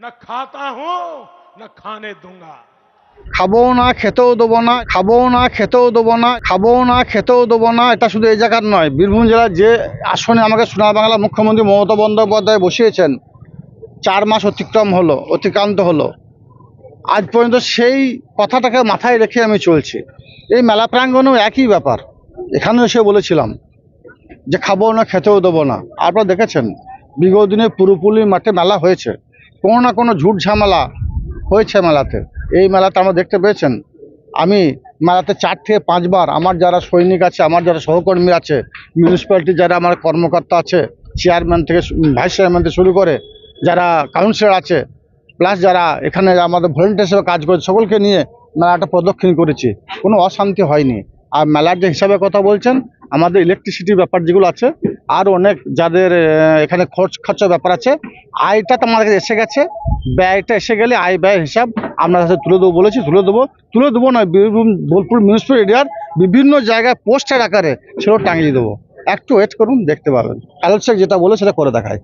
না খাতা হো, না খানে দুঙ্গা। খাব না, খেতেও দেবো না, খাব না, খেতেও দেবো না, খাব না, খেতেও দেবো না, এটা শুধু এই জায়গার নয়। বীরভূম জেলার যে আসনে আমাকে সোনার বাংলা মুখ্যমন্ত্রী মমতা বন্দ্যোপাধ্যায় বসিয়েছেন, চার মাস অতিক্রম হলো, অতিক্রান্ত হলো। আজ পর্যন্ত সেই কথাটাকে মাথায় রেখে আমি চলছি। এই মেলা প্রাঙ্গণেও একই ব্যাপার। এখানেও এসে বলেছিলাম যে খাব না, খেতেও দেবো না। আপনারা দেখেছেন, বিগত দিনে পুরোপুরি মাঠে মেলা হয়েছে। কোনো না কোনো ঝুট ঝামেলা হয়েছে মেলাতে। এই মেলাতে আমরা দেখতে পেয়েছেন, আমি মেলাতে চার থেকে পাঁচবার আমার যারা সৈনিক আছে, আমার যারা সহকর্মী আছে মিউনিসিপ্যালিটি যারা আমার কর্মকর্তা আছে চেয়ারম্যান থেকে ভাইস চেয়ারম্যান থেকে শুরু করে যারা কাউন্সিলর আছে প্লাস যারা এখানে আমাদের ভলেন্টিয়ার হিসেবে কাজ করে সকলকে নিয়ে মেলাটা প্রদক্ষিণ করেছি। কোনো অশান্তি হয়নি। আর মেলার যে হিসাবে কথা বলছেন আমাদের ইলেকট্রিসিটির ব্যাপার যেগুলো আছে, আর অনেক যাদের এখানে খরচ খরচার ব্যাপার আছে, আয়টা তো আমাদের এসে গেছে, ব্যয়টা এসে গেলে আয় ব্যয় হিসাব আমরা কাছে তুলে দেবো বলেছি, তুলে দেবো। তুলে দেবো না বীরভূম, বোলপুর মিউনিসিপ্যাল এরিয়ার বিভিন্ন জায়গায় পোস্টের আকারে সেগুলো টাঙিয়ে দেবো। একটু ওয়েট করুন, দেখতে পাবেন। অ্যালোসেক যেটা বলে সেটা করে দেখায়।